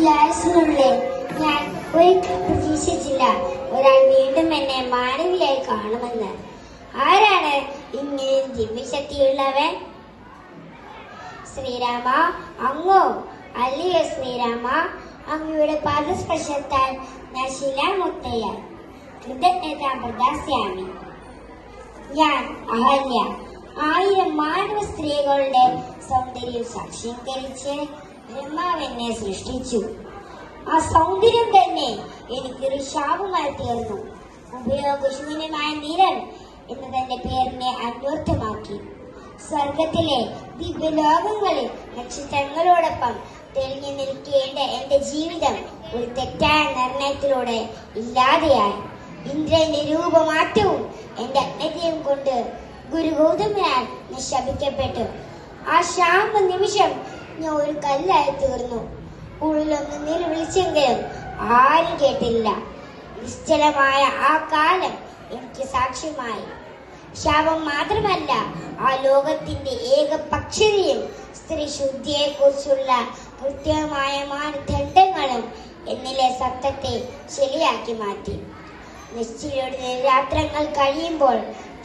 ഉല്ലാസങ്ങളിൽ ഞാൻ ഒരിക്കൽ പ്രതീക്ഷിച്ചില്ല. ഒരാൾ വീണ്ടും എന്നെ മാനവിയായി കാണുമെന്ന്. ആരാണ് ഇങ്ങനെ ദിവ്യശക്തിയുള്ളവൻ ശ്രീരാമ അങ്ങോ? അല്ലയോ ശ്രീരാമ? അങ്ങയുടെ പാദസ്പർശത്താൽ ഞാൻ ശിലാമുത്തയ കൃതജ്ഞത പ്രദാസ്യാമി. ഞാൻ അഹല്യ. ആയിരം മാനവ സ്ത്രീകളുടെ സൗന്ദര്യം സാക്ഷീകരിച്ച് ബ്രഹ്മാവ് എന്നെ സൃഷ്ടിച്ചു. ആ സൗന്ദര്യം തന്നെ എനിക്കൊരു ശാപമായി തീർന്നു. ഉപയോഗശൂന്യമായ നിരൻ എന്ന് തന്റെ പേരിനെ അന്വർത്ഥമാക്കി. സ്വർഗത്തിലെ ദിവ്യലോകങ്ങളിൽ നക്ഷത്രങ്ങളോടൊപ്പം തെളിഞ്ഞു നിൽക്കേണ്ട എന്റെ ജീവിതം ഒരു തെറ്റായ നിർണയത്തിലൂടെ ഇല്ലാതെയായി. ഇന്ദ്രന്റെ രൂപമാറ്റവും എന്റെ അജ്ഞതയും കൊണ്ട് ഗുരു ഗൗതമനാൽ ഞാൻ ശപിക്കപ്പെട്ടു ആ ശാമ്പ നിമിഷം ഞാൻ ഒരു കല്ലായി തീർന്നു. ഉള്ളിലൊന്ന് നിലവിളിച്ചെങ്കിലും ആരും കേട്ടില്ല. നിശ്ചലമായ ആ കാലം എനിക്ക് സാക്ഷ്യമായി. ശാപം മാത്രമല്ല ആ ലോകത്തിന്റെ ഏകപക്ഷതയും സ്ത്രീ ശുദ്ധിയെ കുറിച്ചുള്ള കൃത്യമായ മാനദണ്ഡങ്ങളും എന്നിലെ സത്യത്തെ ശരിയാക്കി മാറ്റി. നിശ്ചയുടെ രാത്രങ്ങൾ കഴിയുമ്പോൾ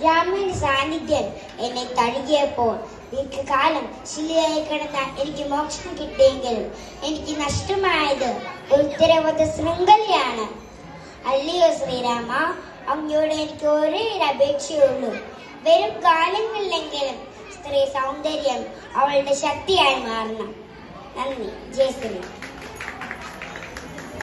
രാമന്റെ സാന്നിധ്യം എന്നെ തഴുകിയപ്പോൾ ദീർഘകാലം ശിലയായി കിടന്ന എനിക്ക് മോക്ഷം കിട്ടിയെങ്കിലും എനിക്ക് നഷ്ടമായത് ഉത്തരവാദ ശൃംഖലയാണ്. അല്ലയോ ശ്രീരാമ അങ്ങയോട് എനിക്ക് ഒരേ ഒരു അപേക്ഷയുള്ളൂ. വരും കാലങ്ങളിലെങ്കിലും സ്ത്രീ സൗന്ദര്യം അവളുടെ ശക്തിയായി മാറണം. നന്ദി. ജയ ശ്രീ